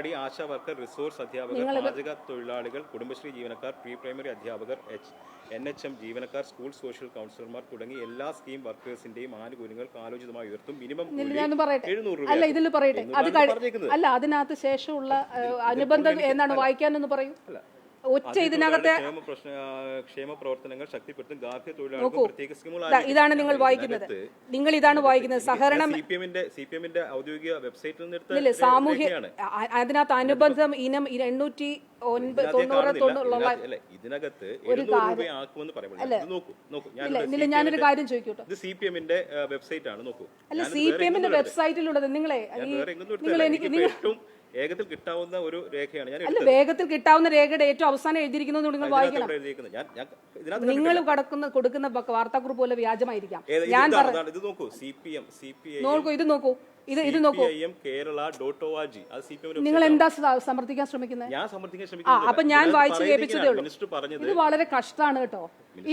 Anganwadi ASHA worker resource അധ്യാപകർ പാചക തൊഴിലാളികൾ കുടുംബശ്രീ ജീവനക്കാർ പ്രീ പ്രൈമറി അധ്യാപകർ എച്ച് എൻ എച്ച് എം ജീവനക്കാർ സ്കൂൾ സോഷ്യൽ കൗൺസിലർമാർ തുടങ്ങി എല്ലാ സ്കീം വർക്കേഴ്സിന്റെയും ആനുകൂല്യങ്ങൾ കാലോചിതമായി ഉയർത്തും. മിനിമം ഞാൻ രൂപ അല്ല ഇതിൽ പറയട്ടെ. അത്. അല്ല അതിനകത്ത് ശേഷമുള്ള അനുബന്ധം എന്നാണ് വായിക്കാനെന്ന് പറയൂ? ഒറ്റ ഇതിനകത്തെ ക്ഷേമ പ്രവർത്തനങ്ങൾ ശക്തിപ്പെടുത്തും ഗാർഹിക തൊഴിലാളികൾക്ക് ഇതാണ് നിങ്ങൾ വായിക്കുന്നത്. നിങ്ങൾ ഇതാണ് വായിക്കുന്നത്. സഹകരണം സി പി എമ്മിന്റെ സി പി എമ്മിന്റെ ഔദ്യോഗിക വെബ്സൈറ്റിൽ നിന്ന് സാമൂഹ്യ അതിനകത്ത് അനുബന്ധം ഇനം എണ്ണൂറ്റി ഇതിനകത്ത്. അല്ല, ഞാനൊരു കാര്യം ചോദിക്കൂട്ടോ. ഇത് സി പി എമ്മിന്റെ വെബ്സൈറ്റ് ആണ് നോക്കൂ. അല്ല സി പി എമ്മിന്റെ വെബ്സൈറ്റിലുള്ളത് നിങ്ങളെ നിങ്ങൾ എനിക്ക് വേഗത്തിൽ കിട്ടാവുന്ന ഒരു രേഖയാണ് ഞാൻ അല്ല. വേഗത്തിൽ കിട്ടാവുന്ന രേഖയുടെ ഏറ്റവും അവസാനം എഴുതിയിരിക്കുന്നത് നിങ്ങൾ വായിക്കണം. നിങ്ങൾ കടക്കുന്ന കൊടുക്കുന്ന വാർത്താക്കുറിപ്പ് പോലെ വ്യാജമായിരിക്കാം. ഞാൻ നോക്കൂ ഇത് നോക്കൂ. ഇത് ഇത് നോക്കൂ. നിങ്ങൾ എന്താ സമർത്ഥിക്കാൻ ശ്രമിക്കുന്നത്. അപ്പൊ ഞാൻ വായിച്ചു കേൾപ്പിച്ചതേ ഉള്ളൂ. ഇത് വളരെ കഷ്ടമാണ് കേട്ടോ.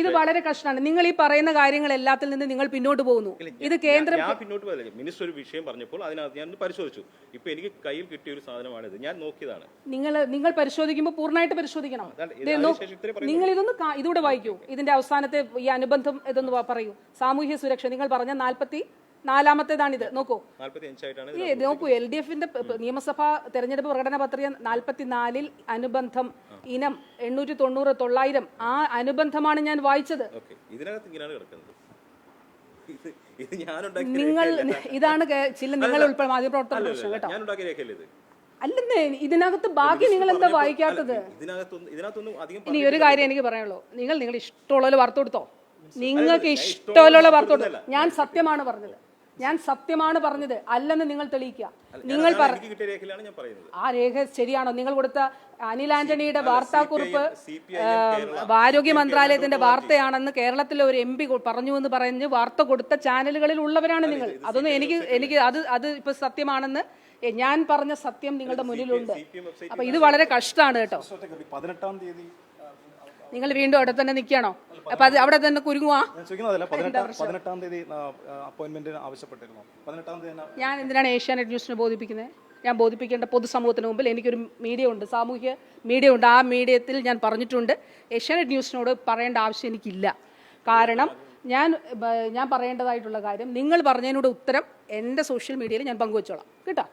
ഇത് വളരെ കഷ്ടമാണ്. നിങ്ങൾ ഈ പറയുന്ന കാര്യങ്ങൾ എല്ലാത്തിൽ നിന്ന് നിങ്ങൾ പിന്നോട്ട് പോകുന്നു. ഇത് കേന്ദ്രം പിന്നോട്ട് പോയതല്ല മിനിസ്റ്റർ ഒരു വിഷയം പറഞ്ഞപ്പോൾ അതിനകത്ത് ഞാൻ പരിശോധിച്ചു. ഇപ്പൊ എനിക്ക് കയ്യിൽ കിട്ടിയ ഒരു സാധനമാണിത്. ഞാൻ നോക്കിയതാണ്. നിങ്ങൾ നിങ്ങൾ പരിശോധിക്കുമ്പോൾ പൂർണമായിട്ട് പരിശോധിക്കണം. ഇത് നിങ്ങൾ ഇതൊന്ന് ഇതുകൂടെ ഇതൂടെ വായിക്കൂ. ഇതിന്റെ അവസാനത്തെ ഈ അനുബന്ധം ഇതൊന്ന് പറയൂ. സാമൂഹ്യ സുരക്ഷ. നിങ്ങൾ പറഞ്ഞ നാൽപ്പത്തി നാലാമത്തേതാണിത്. നോക്കൂ. ഈ നോക്കൂ എൽ ഡി എഫിന്റെ നിയമസഭാ തെരഞ്ഞെടുപ്പ് പ്രകടന പത്രിക നാൽപ്പത്തിനാലിൽ അനുബന്ധം ഇനം എണ്ണൂറ്റി തൊണ്ണൂറ് തൊള്ളായിരം ആ അനുബന്ധമാണ് ഞാൻ വായിച്ചത്. ഇതിനകത്ത് ഇങ്ങനെയാണ് കിടക്കുന്നത്. നിങ്ങൾ ഇതാണ് ചില നിങ്ങൾ ഉൾപ്പെടെ മാധ്യമപ്രവർത്തകർ പ്രശ്നം കേട്ടോ. അല്ലെന്നേ ഇതിനകത്ത് ബാക്കി നിങ്ങൾ എന്താ വായിക്കാത്തത്? ഇനി ഒരു കാര്യം എനിക്ക് പറയുള്ളൂ നിങ്ങൾ നിങ്ങൾ ഇഷ്ടമുള്ള വാർത്ത കൊടുത്തോ നിങ്ങൾക്ക് ഇഷ്ടമുള്ള വാർത്ത കൊടുത്തോ ഞാൻ സത്യമാണ് പറഞ്ഞത്. ഞാൻ സത്യമാണ് പറഞ്ഞത്. അല്ലെന്ന് നിങ്ങൾ തെളിയിക്കുക. നിങ്ങൾ ആ രേഖ ശരിയാണോ? നിങ്ങൾ കൊടുത്ത അനിൽ ആന്റണിയുടെ വാർത്താക്കുറിപ്പ് ആരോഗ്യ മന്ത്രാലയത്തിന്റെ വാർത്തയാണെന്ന് കേരളത്തിലെ ഒരു എം പി പറഞ്ഞു എന്ന് പറഞ്ഞ് വാർത്ത കൊടുത്ത ചാനലുകളിൽ ഉള്ളവരാണ് നിങ്ങൾ. അതൊന്നും എനിക്ക് എനിക്ക് അത് അത് ഇപ്പൊ സത്യമാണെന്ന് ഞാൻ പറഞ്ഞ സത്യം നിങ്ങളുടെ മുന്നിലുണ്ട്. അപ്പൊ ഇത് വളരെ കഷ്ടമാണ് കേട്ടോ. പതിനെട്ടാം തീയതി നിങ്ങൾ വീണ്ടും അവിടെ തന്നെ നിൽക്കണോ അപ്പൊ അത് അവിടെ തന്നെ കുരുങ്ങുവാ? ഞാൻ ചോദിക്കുന്നതല്ല പതിനെട്ടാം പതിനെട്ടാം തീയതി ആവശ്യപ്പെട്ടിരുന്നു. പതിനെട്ടാം തീയതി തന്നെ ഞാൻ എന്തിനാണ് ഏഷ്യാനെറ്റ് ന്യൂസിനെ ബോധിപ്പിക്കുന്നത്? ഞാൻ ബോധിപ്പിക്കേണ്ട പൊതുസമൂഹത്തിന് മുമ്പിൽ എനിക്കൊരു മീഡിയ ഉണ്ട് സാമൂഹ്യ മീഡിയ ഉണ്ട്. ആ മീഡിയത്തിൽ ഞാൻ പറഞ്ഞിട്ടുണ്ട് ഏഷ്യാനെറ്റ് ന്യൂസിനോട് പറയേണ്ട ആവശ്യം എനിക്കില്ല. കാരണം ഞാൻ ഞാൻ പറയേണ്ടതായിട്ടുള്ള കാര്യം നിങ്ങൾ പറഞ്ഞതിനോട് ഉത്തരം എന്റെ സോഷ്യൽ മീഡിയയിൽ ഞാൻ പങ്കുവച്ചോളാം. കേട്ടോ?